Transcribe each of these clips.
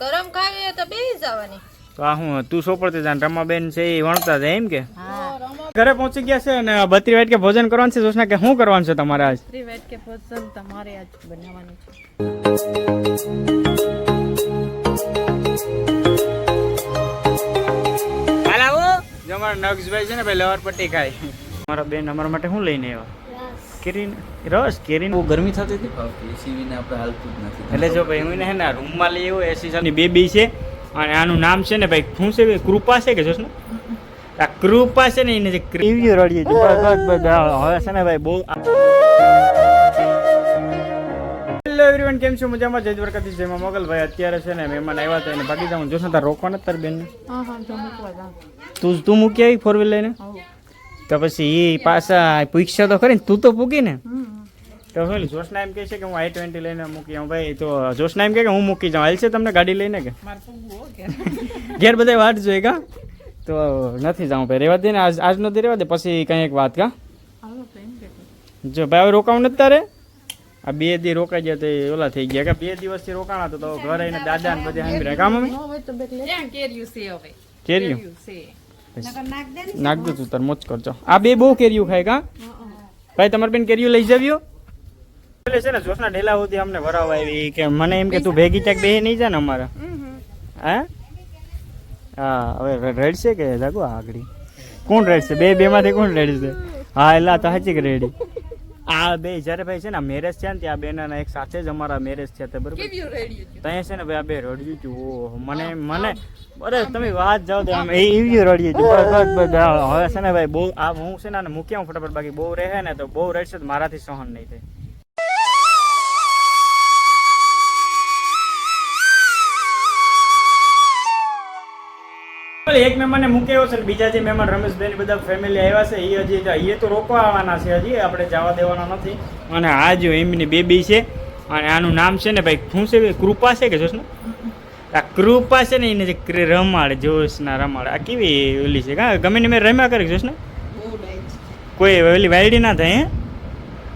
ગરમ ખાવી હોય તો બેસી જવાની. તો આ હું તું સોપડતી જાણ રમાબેન છે એ વણતા જાય એમ કે. ઘરે પહોંચી ગયા છે અને બત્રી વાઈટ કે ભોજન કરવાનું છે. જોશના કે શું કરવાનું છે તમારે આજ? બત્રી વાટકે ભોજન તમારે આજ બનાવવાનું છે. હાલ. આવો જો અમારા નક્ષભાઈ છે ને ભાઈ લવર પટ્ટી ખાય. મારા બેન અમારા માટે શું લઈને આવ્યા? કેરી રસ કેરી બહુ ગરમી થતી હતી? એસી વિના આપણે હાલતું જ નથી. એટલે જો ભાઈ હું હે ને રૂમમાં લઈ આવ્યો એસી બે બેબી છે અને આનું નામ છે ને ભાઈ શું છે કૃપા છે કે જોશ ને આ કૃપા છે ને એને જે એવી રડીએ છે બસ બસ બસ હા, હવે છે ને ભાઈ બહુ હેલો એવરીવન કેમ છો? મજામાં? જય દ્વારકાધીશ જયમાં મોગલભાઈ. અત્યારે છે ને મહેમાન આવ્યા હતા એને ભાગી જાઉં જોશ ને તાર રોકવાના તાર બેન. હા હા જો મૂકવા જાઉં તું તું મૂકી આવી ફોર વ્હીલ લઈને તો પછી એ પાછા પૂછ્યા તો ખરી ને તું તો પૂકી ને તો શું જોશના એમ કહે છે કે હું આઈ ટ્વેન્ટી લઈને મૂકી આવું ભાઈ તો જોશના એમ કહે કે હું મૂકી જાઉં હાલ છે તમને ગાડી લઈને કે મારે પૂગવું હો કે ઘેર બધા વાટ જોઈએ કા તો નથી જાઉં ભાઈ રેવા દે ને આજ આજનો દે રેવા દે પછી કંઈ એક વાત કા હાલો તો એમ કે જો ભાઈ હવે રોકાવું નથી તારે આ બે દી રોકાઈ ગયા તો એ ઓલા થઈ ગયા કે બે દિવસથી રોકાણા તો તો ઘરે આવીને દાદા ને બધે સાંભળ્યા કા મમ્મી ન હોય તો બેક લે ક્યાં કેર્યું છે હવે કેરીયું કેર્યું છે નાખ દો તું તાર મોજ કરજો. આ બે બહુ કેરીયું ખાય કા? ભાઈ તમારે બેન કેરીયું લઈ જાવ્યો એટલે છે ને જોશના ઢેલા સુધી અમને વરાવ આવી કે મને એમ કે તું ભેગી ચાક બે નહીં જાય ને અમારા. હે? હા હવે રેડશે કે જાગો આગળ? કોણ રેડશે? બે બે માંથી કોણ રેડશે? હા એટલે તો સાચી કે રેડી. આ બે જ્યારે ભાઈ છે ને મેરેજ છે ને ત્યાં બેના એક સાથે જ અમારા મેરેજ છે તે બરોબર? ત્યાં છે ને ભાઈ આ બે રડ્યું હતું. ઓહો મને મને અરે તમે વાત જાઓ તો આમ એવી રડ્યું હતું. બસ બસ હવે છે ને ભાઈ બહુ આ હું છે ને મૂક્યા હું ફટાફટ બાકી બહુ રહે ને તો બહુ રહેશે તો મારાથી સહન નહીં થાય. એક મહેમાને મૂકેલો છે બીજા જે મહેમાન રમેશભાઈ બધા ફેમિલી આવ્યા છે એ હજી એ તો રોકવા આવવાના છે હજી, આપણે જવા દેવાના નથી. અને આ જો એમની બેબી છે, અને આનું નામ છે ને ભાઈ, શું છે? કૃપા છે કે જોશ ને આ કૃપા છે ને એને જે રમાડે જોશ ના રમાડે. આ કેવી ઓલી છે? કા ગમે ને મેં રમ્યા કરી જોશ ને કોઈ ઓલી વાયડી ના થાય, હે?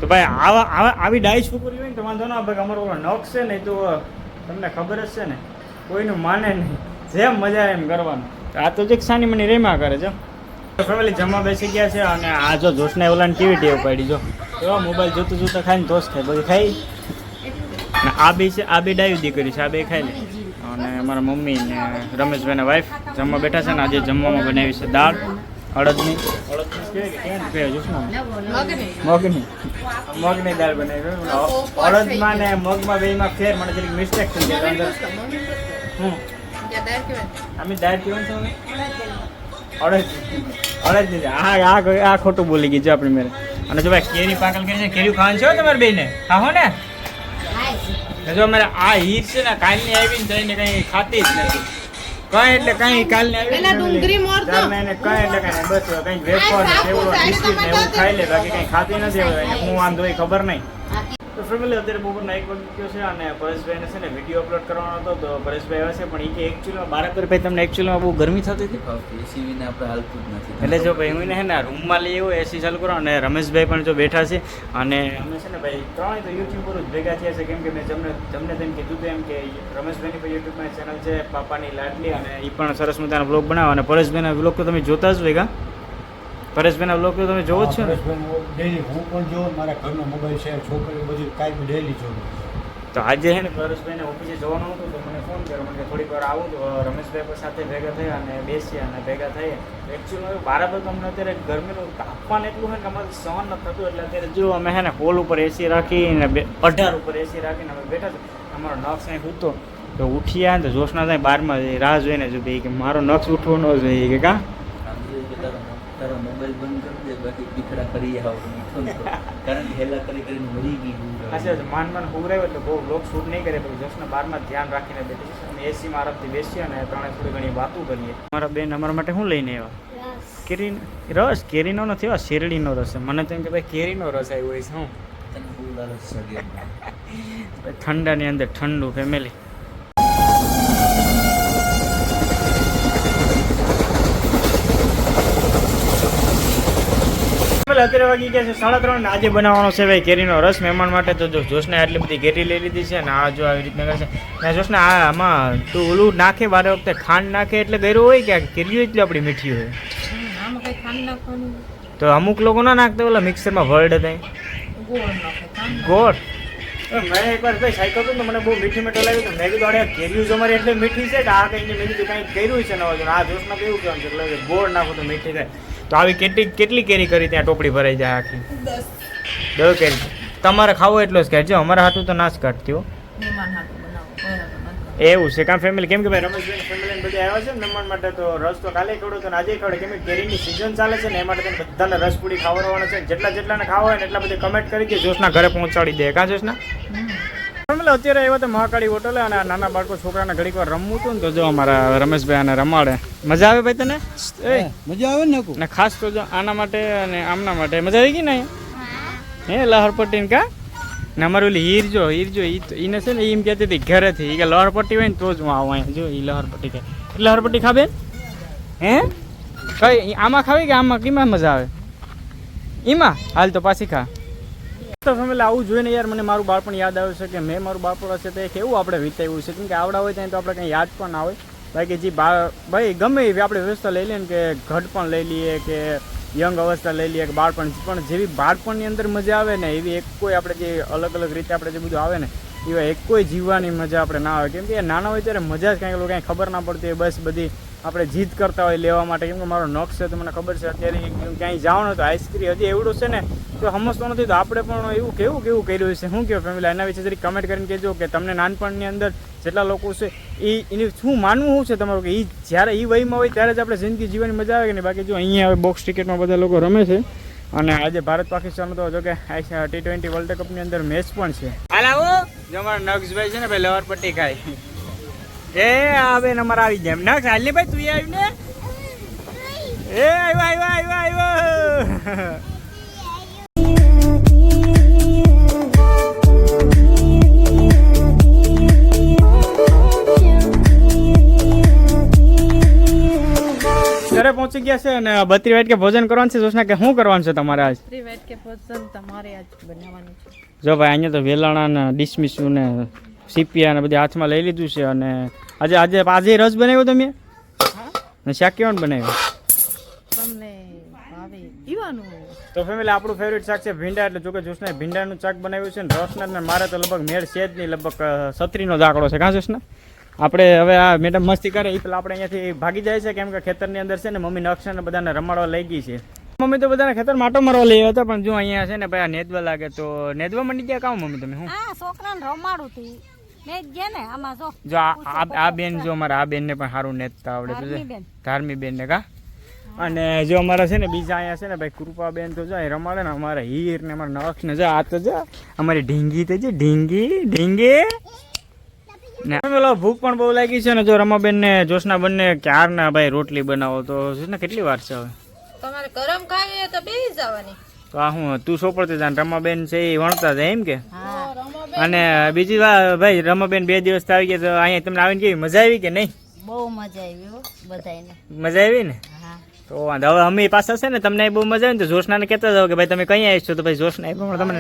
તો ભાઈ, આવા આવા આવી ડાઈ છોકરી હોય ને તો વાંધો ના ભાઈ, અમારો ઓલો નખ છે ને તો તમને ખબર જ છે ને, કોઈનું માને નહીં. જેમ મજા એમ કરવાનું. આ તો જે સાની મને રેમા કરે છે. ફેમિલી જમવા બેસી ગયા છે અને આ જો જોશને ઓલાને ટીવી ટેવ પાડી જો. જો મોબાઈલ જોતું જોતું ખાઈને દોસ્ત થાય બધી ખાઈ. અને આ બી છે આ બી ડાયું દીકરી છે આ બે ખાઈ લે અને અમારા મમ્મી ને રમેશભાઈના વાઈફ જમવા બેઠા છે ને આજે જમવામાં બનાવી છે દાળ અડદની. મગની. મગની મગની દાળ બનાવી અડદમાં ને મગમાં બેમાં ફેર મને જરીક મિસ્ટેક થઈ ગઈ અંદર. અમે દાળ પીવાનું છે? અડદ. આ આ આ ખોટું બોલી ગઈ જો આપણી મેરે. અને જો ભાઈ કેરી પાકલ કરી છે કેરી ખાવાનું છે તમારે બેને હા ને? જો અમારે આ હીર છે ને કાલની આવીને જઈને કઈ ખાતી જ નથી. કઈ એટલે કઈ કાલની આવી પેલા ડુંગરી મોર. એને કઈ એટલે કઈ બસ કઈ વેફર ને એવું બિસ્કિટ ને એવું ખાઈ લે બાકી કઈ ખાતી નથી હવે હું વાંધો હોય ખબર નહીં. તો ફેમિલી અત્યારે બપોરના એક વાગી ગયો છે અને પરેશભાઈને છે ને વીડિયો અપલોડ કરવાનો હતો તો પરેશભાઈ આવ્યા છે પણ એ કે એકચ્યુઅલમાં બારાકર ભાઈ તમને એકચ્યુઅલમાં બહુ ગરમી થતી હતી? એસી વિના આપણે હાલતું જ નથી. એટલે જો ભાઈ હું હે ને રૂમમાં લઈ આવ્યો એસી ચાલુ કરો અને રમેશભાઈ પણ જો બેઠા છે અને અમે છે ને ભાઈ ત્રણેય તો યુટ્યુબ પર જ ભેગા થયા છે કેમ કે મેં તમને તમને તેમ કીધું હતું એમ કે રમેશભાઈની પણ યુટ્યુબમાં ચેનલ છે પાપાની લાડલી અને એ પણ સરસ મજાનો બ્લોગ બનાવો. અને પરેશભાઈના બ્લોગ તો તમે જોતા જ ભેગા પરેશભાઈના બ્લોગ તો તમે જોવો જ છો ને? ડેલી હું પણ જોઉં મારા ઘરનો મોબાઈલ છે છોકરી બધી કાંઈ ડેલી જોઉં. તો આજે છે ને પરેશભાઈને ઓફિસે જવાનું હતું તો મને ફોન કર્યો. મને થોડીક વાર આવું તો રમેશભાઈ સાથે ભેગા થયા અને બેસ્યા અને ભેગા થયા. એકચ્યુઅલી બારા તો તમને અત્યારે ગરમીનું તાપમાન એટલું હોય કે અમારે સહન ન થતું એટલે અત્યારે જો અમે છે ને હોલ ઉપર એસી રાખીને અઢાર ઉપર એસી રાખીને અમે બેઠા છે અમારો નક્ષ અહીં ઉઠતો. તો ઉઠ્યા ને તો જોશના થાય બારમાં રાહ જોઈને જો ભાઈ કે મારો નક્ષ ઉઠવો ન જોઈએ કે કે? તારો મોબાઈલ બંધ કરી દે બાકી દીકરા કરી આવો. મીઠો ને કારણ કે હેલા કરી કરીને મરી ગયું અચ્છા માન માન હુવરાયો એટલે બહુ લોક શૂટ નહીં કરે પછી જસના બારમાં ધ્યાન રાખીને બેઠી છે. અમે એસીમાં આરામથી બેસીએ અને ત્રણે થોડી ઘણી વાતો કરીએ. મારા બેન અમારા માટે શું લઈને આવ્યા? કેરી રસ? કેરીનો નથી આવ્યો શેરડીનો રસ મને તો એમ કે ભાઈ કેરીનો રસ આવ્યો હોય છે ચડી ઠંડાની અંદર ઠંડુ ફેમિલી અત્યારે વાગી ગયા છે સાડા ત્રણ આજે બનાવવાનો છે ભાઈ કેરીનો રસ મહેમાન માટે. તો જો જોશને આટલી બધી કેરી લઈ લીધી છે ને આ જો આવી રીતના કરશે ને જોશને આ આમાં તું ઓલું નાખે વારે વખતે ખાંડ નાખે એટલે ગયું હોય કે આ કેરીઓ એટલી આપણી મીઠી હોય? આમાં કઈ ખાંડ નાખવાનું તો અમુક લોકો ના નાખતા ઓલા મિક્સરમાં વર્ડ થાય ગોળ નાખે ખાંડ ગોળ? મેં એકવાર ભાઈ સાયકલ હતું ને મને બહુ મીઠી મીઠો લાગ્યું તો મેં કીધું અરે કેરીઓ તમારી એટલે મીઠી છે કે આ કંઈ મેં કીધું કંઈક કર્યું છે નવા. આ જોશમાં કેવું કહેવાનું છે એટલે ગોળ નાખો તો મીઠી થાય. તો આવી કેટલી કેટલી કેરી કરી ત્યાં ટોપડી ભરાઈ જાય આખી? દસ. કેરી. તમારે ખાવો એટલો જ કહેજો અમારા હાટું તો ના જ કાઢતી એવું છે કામ ફેમિલી કેમ કે ભાઈ રમેશભાઈ ફેમિલી બધા આવ્યા છે ને મહેમાન માટે તો રસ તો કાલે ખવડો તો આજે ખવડે. કેમ કે કેરીની સિઝન ચાલે છે ને એ માટે બધાને રસ પૂરી ખાવડવાના છે જેટલા જેટલાને ખાવા હોય ને એટલા બધી કમેન્ટ કરી દે જોશના ઘરે પહોંચાડી દે. કાં જોશના? ફેમિલી અત્યારે આવ્યા તો મહાકાળી હોટલે અને આ નાના બાળકો છોકરાને ઘડીક વાર રમવું હતું ને તો જો અમારા રમેશભાઈ આને રમાડે. મજા આવે ભાઈ તને? એ. મજા આવે ને ને ખાસ તો જો આના માટે અને આમના માટે. મજા આવી ગઈ ને અહીંયા? હે લહરપટ્ટી કા? ને અમારું ઓલી હીર જો હીર જો ઈને છે ને એમ કહેતી હતી ઘરેથી. કે લહરપટ્ટી હોય ને તો જ હું આવું અહીંયા. જો ઈ લહરપટ્ટી કહે લહરપટ્ટી ખાબે હે? કઈ આમાં ખાવી કે આમાં કેમાં મજા આવે? એમાં હાલ તો પાછી ખા. તો ફેમિલી આવું જોઈને યાર, મને મારું બાળપણ યાદ આવ્યું છે કે મેં મારું બાળપણ હશે તો કેવું આપણે વિતાવ્યું છે? કેમ કે આવડા હોય ત્યાં તો આપણે કંઈ યાદ પણ ના હોય. બાકી જે બા, ભાઈ ગમે એવી આપણે વ્યવસ્થા લઈ લઈએ ને કે ઘટ પણ લઈ લઈએ, કે યંગ અવસ્થા લઈ લઈએ, કે બાળપણ પણ જેવી બાળપણની અંદર મજા આવે ને એવી એક કોઈ આપણે જે અલગ અલગ રીતે આપણે જે બધું આવે ને, એવા એક કોઈ જીવવાની મજા આપણે ના આવે. કેમ કે નાના હોય ત્યારે મજા જ કાંઈક કાંઈ ખબર ના પડતી હોય, બસ બધી આપણે જીદ કરતા હોય લેવા માટે. કેમ કે મારો નખ છે તો મને ખબર છે અત્યારે ક્યાંય જવાનું તો આઈસ્ક્રીમ હજી એવડું છે ને તો સમજતો નથી. તો આપણે પણ એવું કેવું કેવું કર્યું છે? શું કહો ફેમિલી? એના વિશે જરી કમેન્ટ કરીને કહેજો કે તમને નાનપણની અંદર જેટલા લોકો છે એ એની શું માનવું શું છે તમારું? કે એ જ્યારે એ વયમાં હોય ત્યારે જ આપણે જિંદગી જીવવાની મજા આવે કે નહીં? બાકી જો અહીંયા હવે બોક્સ ક્રિકેટમાં બધા લોકો રમે છે અને આજે ભારત પાકિસ્તાન તો જો કે ટી ટ્વેન્ટી વર્લ્ડ કપની અંદર મેચ પણ છે. હાલ. આવો જો અમારા નગ્સભાઈ છે ને ભાઈ લવર પટ્ટી ખાય. એ આવે ને અમારે આવી જાય ના ખાલી ભાઈ તું આવ્યું ને? એ આવ્યો આવ્યો આવ્યો આવ્યો. ઘરે પહોંચી ગયા છે અને બત્રી વાટ કે ભોજન કરવાનું છે. જોશના કે શું કરવાનું છે તમારે આજ? બત્રી વાટ કે ભોજન તમારે આજ બનાવવાનું છે. જો ભાઈ અહીંયા તો વેલાણા ને ડિસમિસું ને સીપિયા ને બધી હાથમાં લઈ લીધું છે અને આજે આજે આજે રસ બનાવ્યો તમે? ને શાક કેવાનું બનાવ્યું? તમને ભાવે તો ફેમિલી આપણું ફેવરિટ શાક છે ભીંડા એટલે જોકે જોશના ભીંડાનું શાક બનાવ્યું છે ને રસના ને મારે તો લગભગ મેળ છે જ નહીં લગભગ સત્રીનો દાખલો છે. કાં જોશના? આપણે હવે આ મેડમ મસ્તી કરે એ પેલા આપણે અહીંયાથી ભાગી જાય છે કેમ કે ખેતરની અંદર છે ને મમ્મી નક્ષ ને બધાને રમાડવા લઈ ગઈ છે. મમ્મી તો બધાને ખેતર માટો મારવા લઈ આવ્યા હતા પણ જો અહીંયા છે ને ભાઈ આ નેદવા લાગે તો નેદવા મંડી ગયા કામ મમ્મી તમે હું? છોકરાને રમાડું જ ગયા ને આમાં જો. જો આ બેન જો અમારા આ બેનને પણ સારું નેતતા આવડે છે ધાર્મી બેન. ને કા? અને જો અમારા છે ને બીજા અહીંયા છે ને ભાઈ કૃપા બેન તો જો અહીં રમાડે ને અમારા હીર ને અમારા નક્ષ ને જો આ તો જો અમારી ઢીંગી તો છે ઢીંગી ઢીંગી. ને પેલો ભૂખ પણ બહુ લાગી છે ને જો રમાબેન ને જોશના બંને ક્યારના ભાઈ રોટલી બનાવો તો છે ને કેટલી વાર છે હવે? તમારે ગરમ ખાવી હોય તો બેસી જવાની. તો આ હું તું સોપડતી જા ને રમાબેન છે એ વણતા જાય એમ કે? અને બીજી વાત ભાઈ રમાબેન બે દિવસ આવી ગયા તો અહીંયા તમને આવીને કેવી મજા આવી કે નહીં? બહુ મજા આવી બધાને મજા આવી ને? તો વાંધો હવે અમે પાછા છે ને તમને બહુ મજા આવે ને તો જોશનાને કહેતા જાવ કે ભાઈ તમે કઈ આવી છો તો ભાઈ જોશના એ પ્રમાણે તમને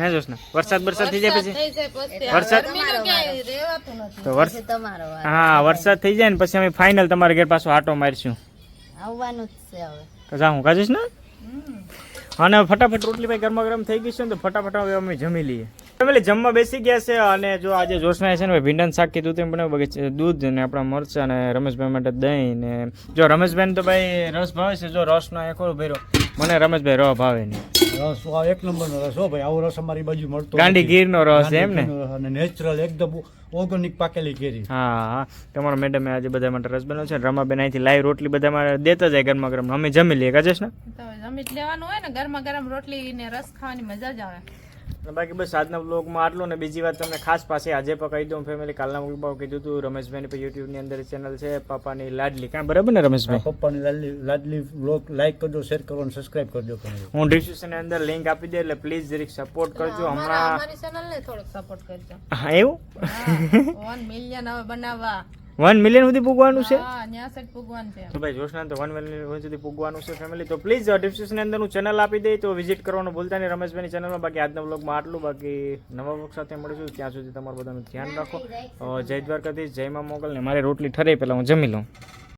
હે જોશના? વરસાદ વરસાદ થઈ જાય પછી? થઈ જાય પછી. વરસાદ તો વર્ષ પછી તમારો વાર. હા વરસાદ થઈ જાય ને પછી અમે ફાઇનલ તમારા ઘેર પાછો આટો મારીશું. આવવાનું જ છે હવે. તો જાઉં કાજીશ ને? અને ફટાફટ રોટલી ભાઈ ગરમા ગરમ થઈ ગઈ છે ને તો ફટાફટ હવે અમે જમી લઈએ. ફેમિલી, જમવા બેસી ગયા છે અને જો આજે જોશના છે ને ભીંડાનું શાક કીધું તેમ પણ દૂધ ને આપણા મરચા અને રમેશભાઈ માટે દહીં ને જો રમેશભાઈ તો ભાઈ રસ ભાવે છે, જો રસનો એકો ભર્યો. મને રમેશભાઈ રસ ભાવે નહીં. રસ આ એક નંબરનો રસ. હો ભાઈ આવો રસ અમારી બાજુ મળતો ગાંડી. ગીરનો રસ એમ ને? અને નેચરલ એકદમ ઓર્ગેનિક પાકેલી કેરી હા હા. તમારા મેડમે આજે બધા માટે રસ બનાવ્યો છે રમાબેન અહીંથી લાઈવ રોટલી બધા મારે દેતા જાય ગરમા ગરમ. અમે જમી લઈએ કાજેશ ને તો જમી જ લેવાનું હોય ને ગરમા ગરમ રોટલી ને રસ ખાવાની મજા જ આવે. બાકી બસ આજના બ્લોગમાં આટલું ને બીજી વાત તમને ખાસ પાસે આજે પણ કહી દઉં. ફેમિલી કાલના બ્લોગમાં કીધું હતું રમેશભાઈની પર યુટ્યુબની અંદર ચેનલ છે પાપાની લાડલી. કાં બરાબર ને રમેશભાઈ? પપ્પાની લાડલી લાડલી બ્લોગ લાઈક કરજો શેર કરો અને સબસ્ક્રાઇબ કરજો હું ડિસ્ક્રિપ્શનની અંદર લિંક આપી દે એટલે પ્લીઝ જરીક સપોર્ટ કરજો. હમણાં અમારી ચેનલ થોડોક સપોર્ટ કરજો. હા એવું? વન મિલિયન હવે બનાવવા. વન મિલિયન સુધી પૂગવાનું છે? તો ભાઈ જોશના તો વન મિલિયન સુધી પૂગવાનું છે ફેમિલી તો પ્લીઝ ડિસ્ક્રિપ્શન અંદર હું ચેનલ આપી દઈ તો વિઝિટ કરવાનું ભૂલતા નહીં. રમેશભાઈની ચેનલમાં બાકી આજના બ્લોગમાં આટલું. બાકી નવા બ્લોગ સાથે મળીશું. ત્યાં સુધી તમારું બધાનું ધ્યાન રાખો. જય દ્વારકાધીશ જય મા મોગલ. ને મારી રોટલી ઠરે પહેલાં હું જમી લઉં.